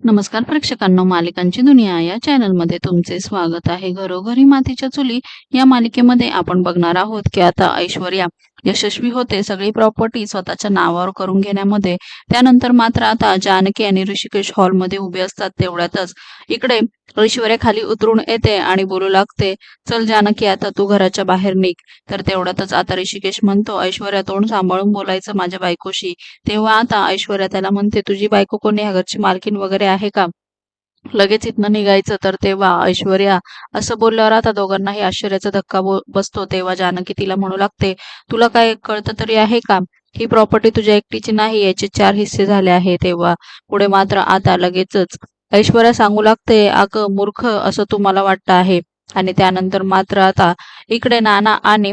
नमस्कार प्रेक्षकांनो मालिकांची दुनिया या चॅनलमध्ये तुमचे स्वागत आहे. घरोघरी मातीच्या चुली या मालिकेमध्ये आपण बघणार आहोत की आता ऐश्वर्या यशस्वी होते. सगळी प्रॉपर्टी स्वतःच्या नावावर करून घेण्यामध्ये. त्यानंतर मात्र आता जानकी आणि ऋषिकेश हॉलमध्ये उभे असतात तेवढ्यातच. इकडे ऐश्वर्या खाली उतरून येते आणि बोलू लागते चल जानकी आता तू घराच्या बाहेर निघ. तर तेवढ्यातच आता ऋषिकेश म्हणतो ऐश्वर्या तोंड सांभाळून बोलायचं माझ्या बायकोशी. तेव्हा आता ऐश्वर्या त्याला म्हणते तुझी बायको कोणी? घरची मालकीन वगैरे आहे का? लगेच इथनं निघायचं तर तेव्हा ऐश्वर्या असं बोलल्यावर आता दोघांनाही आश्चर्याचा धक्का बसतो. तेव्हा जानकी तिला म्हणू लागते तुला काय कळतं तरी आहे का? ही प्रॉपर्टी तुझ्या एकटीची नाही याचे चार हिस्से झाले आहे. तेव्हा पुढे मात्र आता लगेचच ऐश्वर्या सांगू लागते अगं मूर्ख असं तुम्हाला वाटतं आहे. आणि त्यानंतर मात्र आता इकडे नाना आणि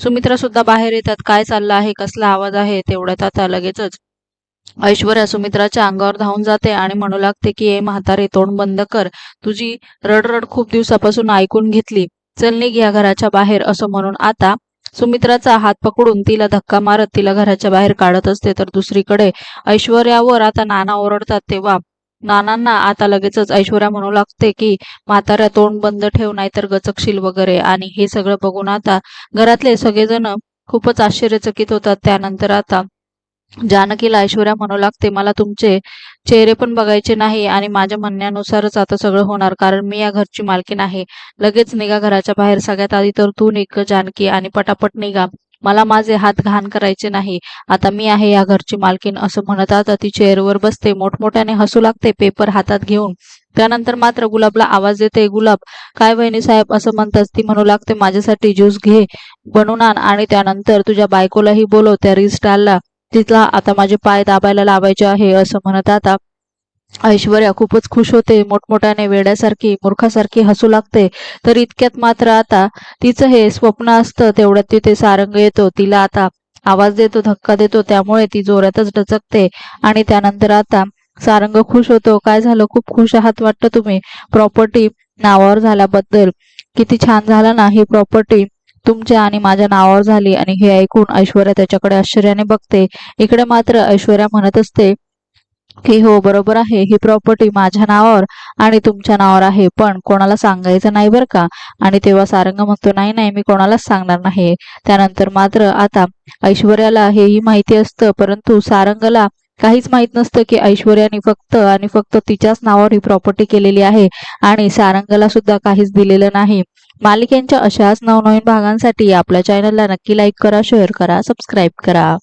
सुमित्रा सुद्धा बाहेर येतात. काय चाललं आहे? कसला आवाज आहे? तेवढ्यात आता लगेचच ऐश्वर्या सुमित्राच्या अंगावर धावून जाते आणि म्हणू लागते की ए म्हातारे तोंड बंद कर. तुझी रडरड खूप दिवसापासून ऐकून घेतली. चल निघ या घराच्या बाहेर असं म्हणून आता सुमित्राचा हात पकडून तिला धक्का मारत तिला घराच्या बाहेर काढत असते. तर दुसरीकडे ऐश्वर्यावर आता नाना ओरडतात तेव्हा नानांना आता लगेचच ऐश्वर्या म्हणू लागते की म्हाताऱ्या तोंड बंद ठेव नाहीतर गचकशील वगैरे. आणि हे सगळं बघून आता घरातले सगळेजण खूपच आश्चर्यचकित होतात. त्यानंतर आता जानकीला ऐश्वर्या म्हणू लागते मला तुमचे चेहरे पण बघायचे नाही आणि माझ्या म्हणण्यानुसारच आता सगळं होणार कारण मी या घरची मालकीण आहे. लगेच निघा घराच्या बाहेर सगळ्यात आधी तर तू निघ जानकी आणि पटापट निघा. मला माझे हात घाण करायचे नाही. आता मी आहे या घरची मालकीण असं म्हणत आता ती चेअरवर बसते. मोठमोठ्याने हसू लागते पेपर हातात घेऊन. त्यानंतर मात्र गुलाबला आवाज देते गुलाब काय वहिनी साहेब असं म्हणतात ती म्हणू लागते माझ्यासाठी ज्यूस घे बनवून आण आणि त्यानंतर तुझ्या बायकोलाही बोलव त्या रिस्टालला तिथला आता माझे पाय दाबायला लावायचे आहे असं म्हणत आता. ऐश्वर्या खूपच खुश होते. मोठमोठ्याने वेड्यासारखी मूर्खासारखी हसू लागते. तर इतक्यात मात्र आता तिचं हे स्वप्न असतं तेवढ्यात तिथे सारंग येतो. तिला आता आवाज देतो धक्का देतो. त्यामुळे ती जोरातच डचकते. आणि त्यानंतर आता सारंग खुश होतो. काय झालं? खूप खुश आहात वाटतं तुम्ही? प्रॉपर्टी नावावर झाल्याबद्दल. किती छान झालं ना ही प्रॉपर्टी. तुमच्या आणि माझ्या नावावर झाली आणि हे ऐकून ऐश्वर्या त्याच्याकडे आश्चर्याने बघते. इकडे मात्र ऐश्वर्या म्हणत असते की हो बरोबर आहे. ही प्रॉपर्टी माझ्या नावावर आणि तुमच्या नावावर आहे. पण कोणाला सांगायचं नाही बरं का? आणि तेव्हा सारंग म्हणतो नाही नाही मी कोणालाच सांगणार नाही त्यानंतर मात्र आता ऐश्वर्याला हेही माहिती असतं परंतु सारंगला काहीच माहीत नसतं की ऐश्वर्याने फक्त आणि फक्त तिच्याच नावावर ही प्रॉपर्टी केलेली आहे आणि सारंगला सुद्धा काहीच दिलेलं नाही. मालिकेंच्या अशाच नवनवीन भागांसाठी आपल्या चॅनलला नक्की लाईक करा शेअर करा सबस्क्राईब करा.